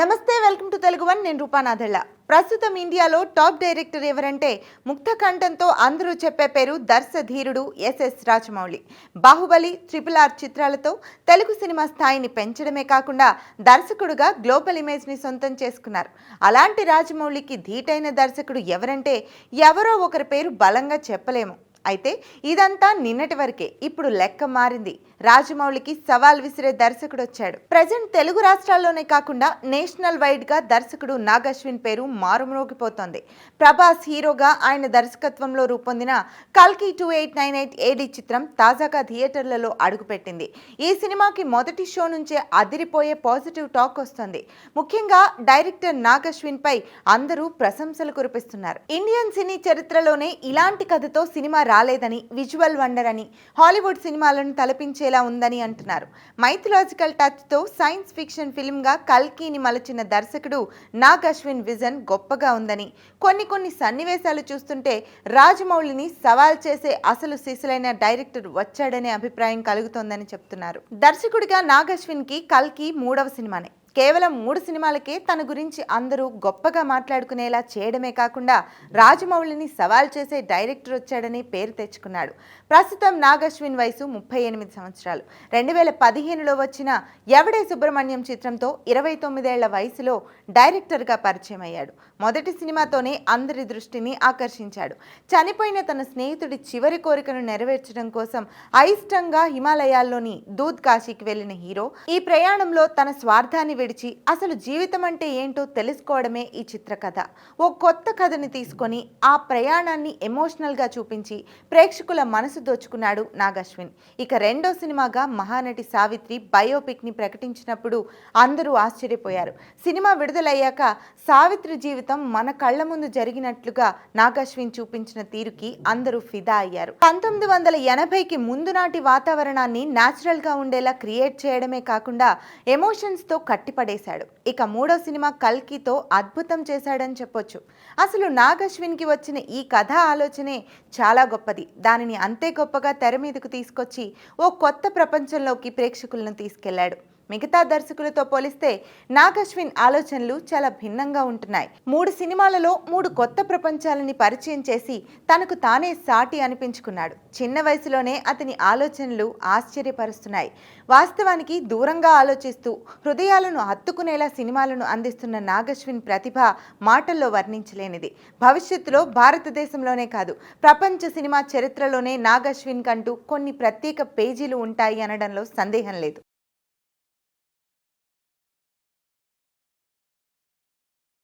నమస్తే welcome to Telugu one. నేను రూపానాథళ్ళ ప్రస్తుతం ఇండియాలో టాప్ డైరెక్టర్ ఎవరంటే ముక్త కంఠంతో అందరూ చెప్పే పేరు దర్శధీరుడు S S Rajamouli. Baahubali triple R చిత్రాలతో తెలుగు సినిమా స్థాయిని పెంచడమే కాకుండా దర్శకుడుగా గ్లోబల్ ఇమేజ్ని సొంతం చేసుకున్నారు. అలాంటి రాజమౌళికి ధీటైన దర్శకుడు ఎవరంటే ఎవరో ఒకరి పేరు బలంగా చెప్పలేము. అయితే ఇదంతా నిన్నటి వరకే. ఇప్పుడు లెక్క మారింది. రాజమౌళికి సవాల్ విసిరే దర్శకుడు వచ్చాడు. ప్రజెంట్ తెలుగు రాష్ట్రాల్లోనే కాకుండా నేషనల్ వైడ్గా దర్శకుడు నాగ్ అశ్విన్ పేరు మారుమ్రోగిపోతోంది. ప్రభాస్ హీరోగా ఆయన దర్శకత్వంలో రూపొందిన కల్కి two eight nine eight AD చిత్రం తాజాగా థియేటర్లలో అడుగుపెట్టింది. ఈ సినిమాకి మొదటి షో నుంచే అదిరిపోయే పాజిటివ్ టాక్ వస్తుంది. ముఖ్యంగా డైరెక్టర్ నాగ్ అశ్విన్ పై అందరూ ప్రశంసలు కురిపిస్తున్నారు. ఇండియన్ సినీ చరిత్రలోనే ఇలాంటి కథతో సినిమా రాలేదని విజువల్ వండర్ అని హాలీవుడ్ సినిమాలను తలపించే తలపించేలా ఉందని అంటున్నారు. మైథలాజికల్ టచ్తో సైన్స్ ఫిక్షన్ ఫిల్మ్గా కల్కీని మలచిన దర్శకుడు నాగ్ అశ్విన్ విజన్ గొప్పగా ఉందని. కొన్ని కొన్ని సన్నివేశాలు చూస్తుంటే రాజమౌళిని సవాల్ చేసే అసలు సిసలైన డైరెక్టర్ వచ్చాడనే అభిప్రాయం కలుగుతోందని చెప్తున్నారు. దర్శకుడిగా నాగ్ అశ్విన్కి కల్కి మూడవ సినిమానే. కేవలం మూడు సినిమాలకే తన గురించి అందరూ గొప్పగా మాట్లాడుకునేలా చేయడమే కాకుండా రాజమౌళిని సవాల్ చేసే డైరెక్టర్ వచ్చాడని పేరు తెచ్చుకున్నాడు. ప్రస్తుతం నాగశ్విన్ వయసు ముప్పై ఎనిమిది సంవత్సరాలు. రెండు వేల పదిహేనులో వచ్చిన ఎవడే సుబ్రహ్మణ్యం చిత్రంతో ఇరవై తొమ్మిదేళ్ళ వయసులో డైరెక్టర్గా పరిచయం అయ్యాడు. మొదటి సినిమాతోనే అందరి దృష్టిని ఆకర్షించాడు. చనిపోయిన తన స్నేహితుడి చివరి కోరికను నెరవేర్చడం కోసం అయిష్టంగా హిమాలయాల్లోని దూద్ కాశీకి వెళ్ళిన హీరో ఈ ప్రయాణంలో తన స్వార్థాన్ని విడిచి అసలు జీవితం అంటే ఏంటో తెలుసుకోవడమే ఈ చిత్రకథ. ఓ కొత్త కథని తీసుకొని ఆ ప్రయాణాన్ని ఎమోషనల్గా చూపించి ప్రేక్షకుల మనసు దోచుకున్నాడు నాగశ్విన్. ఇక రెండో సినిమాగా మహానటి సావిత్రి బయోపిక్ని ప్రకటించినప్పుడు అందరూ ఆశ్చర్యపోయారు. సినిమా విడుదలయ్యాక సావిత్రి జీవితం మన కళ్ళ ముందు జరిగినట్లుగా నాగశ్విన్ చూపించిన తీరుకి అందరూ ఫిదా అయ్యారు. పంతొమ్మిది వందల ఎనభైకి ముందు నాటి వాతావరణాన్ని న్యాచురల్గా ఉండేలా క్రియేట్ చేయడమే కాకుండా ఎమోషన్స్తో కట్టిపడేశాడు. ఇక మూడో సినిమా కల్కితో అద్భుతం చేశాడని చెప్పొచ్చు. అసలు నాగశ్విన్కి వచ్చిన ఈ కథ ఆలోచనే చాలా గొప్పది. దానిని అంతే గొప్పగా తెర మీదకు తీసుకొచ్చి ఓ కొత్త ప్రపంచంలోకి ప్రేక్షకులను తీసుకెళ్ళాడు. మిగతా దర్శకులతో పోలిస్తే నాగశ్విన్ ఆలోచనలు చాలా భిన్నంగా ఉంటున్నాయి. మూడు సినిమాలలో మూడు కొత్త ప్రపంచాలని పరిచయం చేసి తనకు తానే సాటి అనిపించుకున్నాడు. చిన్న వయసులోనే అతని ఆలోచనలు ఆశ్చర్యపరుస్తున్నాయి. వాస్తవానికి దూరంగా ఆలోచిస్తూ హృదయాలను హత్తుకునేలా సినిమాలను అందిస్తున్న నాగశ్విన్ ప్రతిభ మాటల్లో వర్ణించలేనిది. భవిష్యత్తులో భారతదేశంలోనే కాదు ప్రపంచ సినిమా చరిత్రలోనే నాగశ్విన్ కంటూ కొన్ని ప్రత్యేక పేజీలు ఉంటాయి అనడంలో సందేహం లేదు.